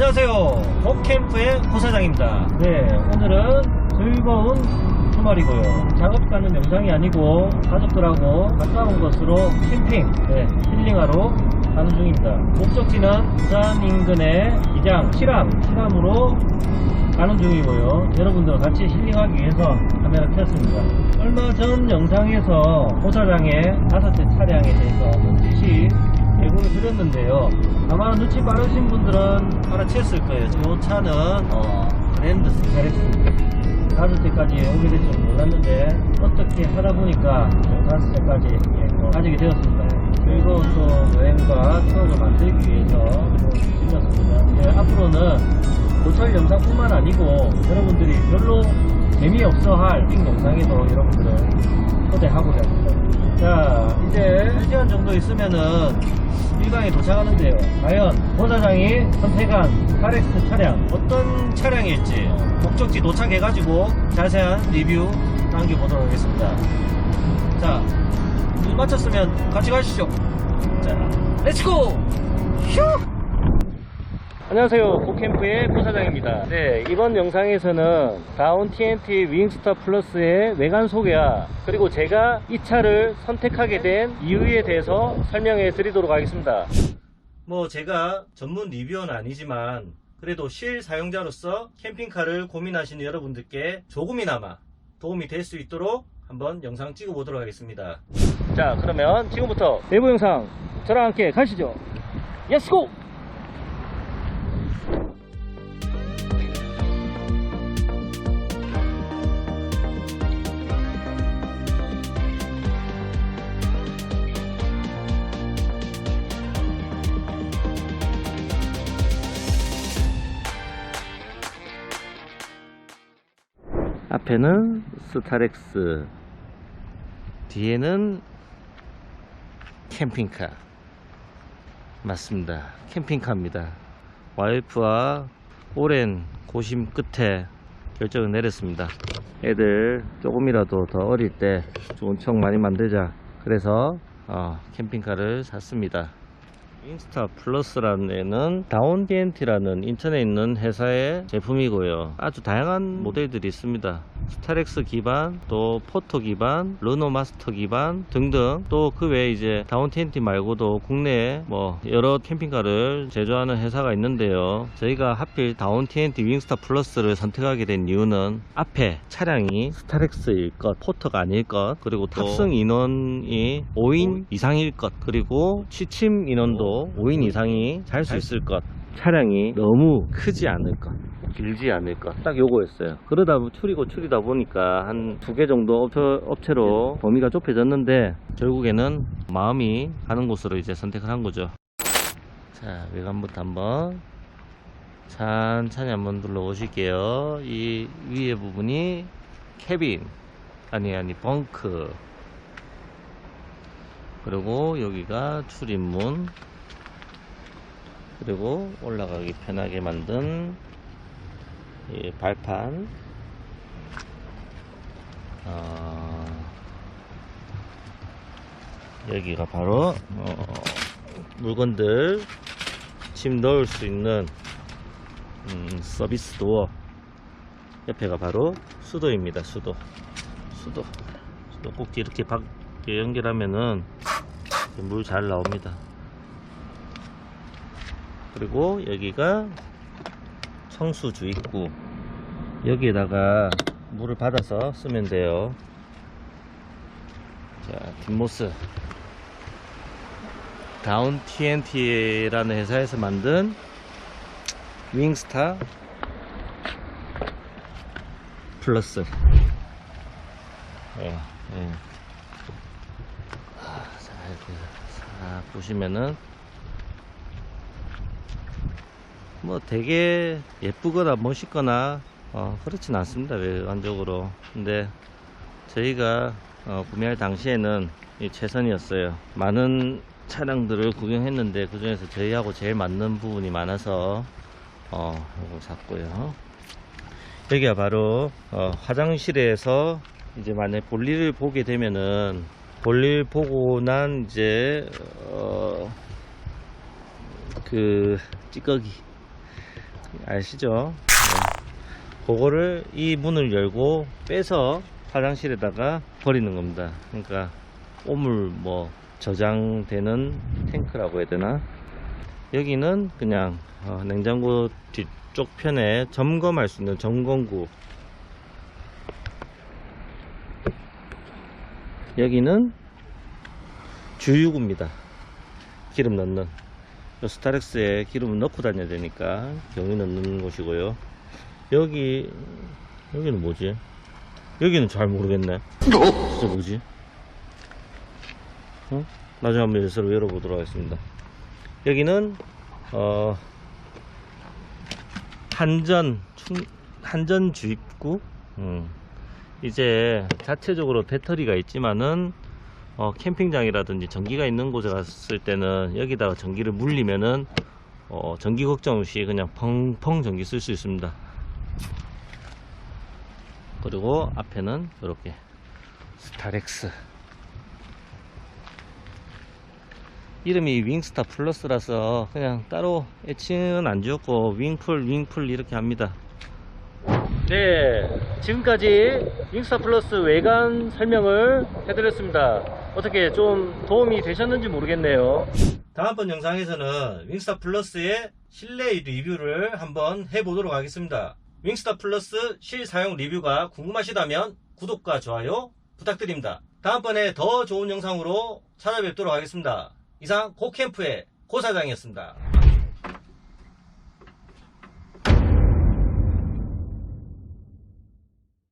안녕하세요. 복캠프의 부사장입니다. 네, 오늘은 즐거운 주말이고요. 작업 가는 영상이 아니고 가족들하고 가까운 곳으로 캠핑, 네, 힐링하러 가는 중입니다. 목적지는 부산 인근의 기장, 실암, 실암으로 가는 중이고요. 여러분들과 같이 힐링하기 위해서 카메라 켰습니다. 얼마 전 영상에서 고사장의 다섯대 차량에 대해서 드렸는데요. 아마 눈치 빠르신 분들은 알아챘을 거예요. 이 차는 어, 그랜드 스타렉스 다섯 대까지 오게 될 줄 몰랐는데 어떻게 하다 보니까 다섯 대까지 예, 가지게 되었습니다. 즐거운 또 여행과 추억을 만들기 위해서 들렸습니다. 예, 앞으로는 고철 영상뿐만 아니고 여러분들이 별로 재미없어 할띵 영상에도 여러분들을 초대하고자 합니다. 자, 이제 1시간 정도 있으면은 일강에 도착하는데요. 과연 보사장이 선택한 카렉스 차량 어떤 차량일지 목적지 도착해가지고 자세한 리뷰 남겨보도록 하겠습니다. 자, 일 마쳤으면 같이 가시죠. 자, 렛츠고! 휴! 안녕하세요. 고캠프의 부사장입니다. 네, 이번 영상에서는 다운 TNT 윙스터 플러스의 외관 소개와 그리고 제가 이 차를 선택하게 된 이유에 대해서 설명해 드리도록 하겠습니다. 뭐 제가 전문 리뷰어는 아니지만 그래도 실 사용자로서 캠핑카를 고민하시는 여러분들께 조금이나마 도움이 될 수 있도록 한번 영상 찍어 보도록 하겠습니다. 자, 그러면 지금부터 내부 영상 저랑 함께 가시죠. 렛츠고! 앞에는 스타렉스 뒤에는 캠핑카. 맞습니다. 캠핑카입니다. 와이프와 오랜 고심 끝에 결정을 내렸습니다. 애들 조금이라도 더 어릴 때 좋은 추억 많이 만들자. 그래서 어, 캠핑카를 샀습니다 인스타 플러스라는 애는 다운 DNT라는 인천에 있는 회사의 제품이고요. 아주 다양한 모델들이 있습니다. 스타렉스 기반, 또 포토 기반, 르노 마스터 기반 등등 또 그 외에 이제 다운 TNT 말고도 국내에 뭐 여러 캠핑카를 제조하는 회사가 있는데요. 저희가 하필 다운 TNT 윙스타 플러스를 선택하게 된 이유는 앞에 차량이 스타렉스일 것, 포터가 아닐 것, 그리고 탑승 인원이 5인 이상일 것, 그리고 취침 인원도 5인 이상이 잘 수 있을 것. 차량이 너무 크지 않을 것. 길지 않을 것. 딱 요거였어요. 그러다 추리고 추리다 보니까 한 두 개 정도 업체, 업체로 범위가 좁혀졌는데 결국에는 마음이 가는 곳으로 이제 선택을 한 거죠. 자, 외관부터 한번 천천히 한번 둘러보실게요. 이 위에 부분이 캐빈. 아니, 아니, 벙크. 그리고 여기가 출입문. 그리고 올라가기 편하게 만든 이 발판. 어, 여기가 바로 어, 물건들 짐 넣을 수 있는 음, 서비스 도어. 옆에가 바로 수도입니다. 수도. 수도. 수도 꼭 이렇게 밖에 연결하면은 물 잘 나옵니다. 그리고 여기가 청수주 입구. 여기에다가 물을 받아서 쓰면 돼요. 자, 뒷모습. 다운 TNT라는 회사에서 만든 윙스타 플러스. 예, 예. 아, 자, 이렇게 싹 보시면은 뭐 되게 예쁘거나 멋있거나 어, 그렇진 않습니다 외관적으로. 근데 저희가 어, 구매할 당시에는 이 최선이었어요. 많은 차량들을 구경했는데 그 중에서 저희하고 제일 맞는 부분이 많아서 어 이거 샀고요. 여기가 바로 어, 화장실에서 이제 만약 볼일을 보게 되면은 볼일 보고 난 이제 어, 그 찌꺼기 아시죠? 네. 그거를 이 문을 열고 빼서 화장실에다가 버리는 겁니다. 그러니까 오물 뭐 저장되는 탱크라고 해야 되나? 여기는 그냥 어, 냉장고 뒤쪽 편에 점검할 수 있는 점검구. 여기는 주유구입니다. 기름 넣는. 요 스타렉스에 기름을 넣고 다녀야 되니까 경유 넣는 곳이고요. 여기 여기는 뭐지? 여기는 잘 모르겠네. 진짜 뭐지? 어? 나중에 한번 열쇠로 열어보도록 하겠습니다. 여기는 어 한전 충 한전 주입구. 음. 이제 자체적으로 배터리가 있지만은 어, 캠핑장이라든지 전기가 있는 곳에 갔을 때는 여기다가 전기를 물리면은 어, 전기 걱정 없이 그냥 펑펑 전기 쓸 수 있습니다. 그리고 앞에는 이렇게 스타렉스 이름이 윙스타 플러스라서 그냥 따로 애칭은 안 지었고 윙풀 윙풀 이렇게 합니다. 네, 지금까지 윙스타 플러스 외관 설명을 해드렸습니다. 어떻게 좀 도움이 되셨는지 모르겠네요. 다음번 영상에서는 윙스타 플러스의 실내 리뷰를 한번 해보도록 하겠습니다. 윙스타 플러스 실사용 리뷰가 궁금하시다면 구독과 좋아요 부탁드립니다. 다음번에 더 좋은 영상으로 찾아뵙도록 하겠습니다. 이상 고캠프의 고사장이었습니다.